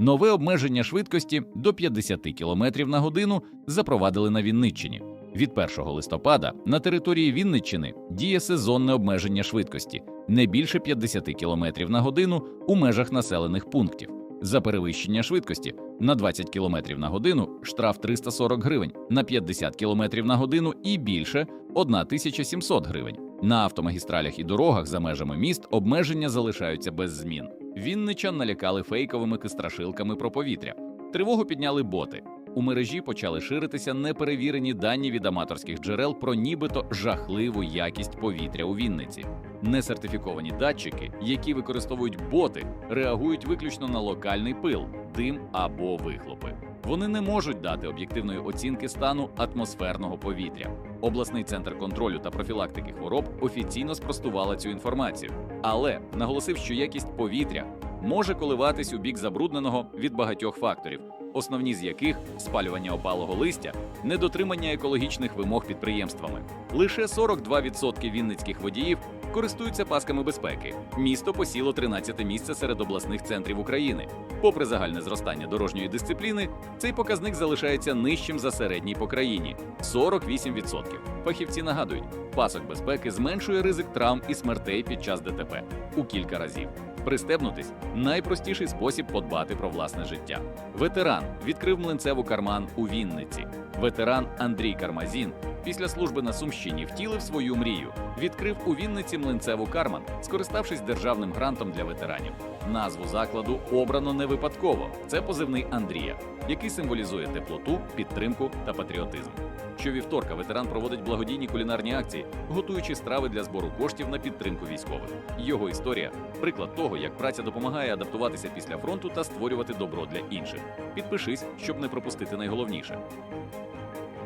Нове обмеження швидкості до 50 км на годину запровадили на Вінниччині. Від 1 листопада на території Вінниччини діє сезонне обмеження швидкості не більше 50 км на годину у межах населених пунктів. За перевищення швидкості на 20 км на годину штраф 340 гривень, на 50 км на годину і більше 1700 гривень. На автомагістралях і дорогах за межами міст обмеження залишаються без змін. Вінничан налякали фейковими кистрашилками про повітря. Тривогу підняли боти. У мережі почали ширитися неперевірені дані від аматорських джерел про нібито жахливу якість повітря у Вінниці. Несертифіковані датчики, які використовують боти, реагують виключно на локальний пил, дим або вихлопи. Вони не можуть дати об'єктивної оцінки стану атмосферного повітря. Обласний центр контролю та профілактики хвороб офіційно спростувала цю інформацію, але наголосив, що якість повітря може коливатись у бік забрудненого від багатьох факторів, основні з яких спалювання опалого листя, недотримання екологічних вимог підприємствами. Лише 42% вінницьких водіїв користуються пасками безпеки. Місто посіло 13 місце серед обласних центрів України. Попри загальне зростання дорожньої дисципліни, цей показник залишається нижчим за середній по країні 48%. Фахівці нагадують, пасок безпеки зменшує ризик травм і смертей під час ДТП у кілька разів. Пристебнутись найпростіший спосіб подбати про власне життя. Ветеран відкрив млинцеву карман у Вінниці. Ветеран Андрій Кармазін після служби на Сумщині втілив свою мрію. Відкрив у Вінниці млинцеву карман, скориставшись державним грантом для ветеранів. Назву закладу обрано не випадково. Це позивний Андрія, який символізує теплоту, підтримку та патріотизм. Щовівторка ветеран проводить благодійні кулінарні акції, готуючи страви для збору коштів на підтримку військових. Його історія приклад того, як праця допомагає адаптуватися після фронту та створювати добро для інших. Підпишись, щоб не пропустити найголовніше.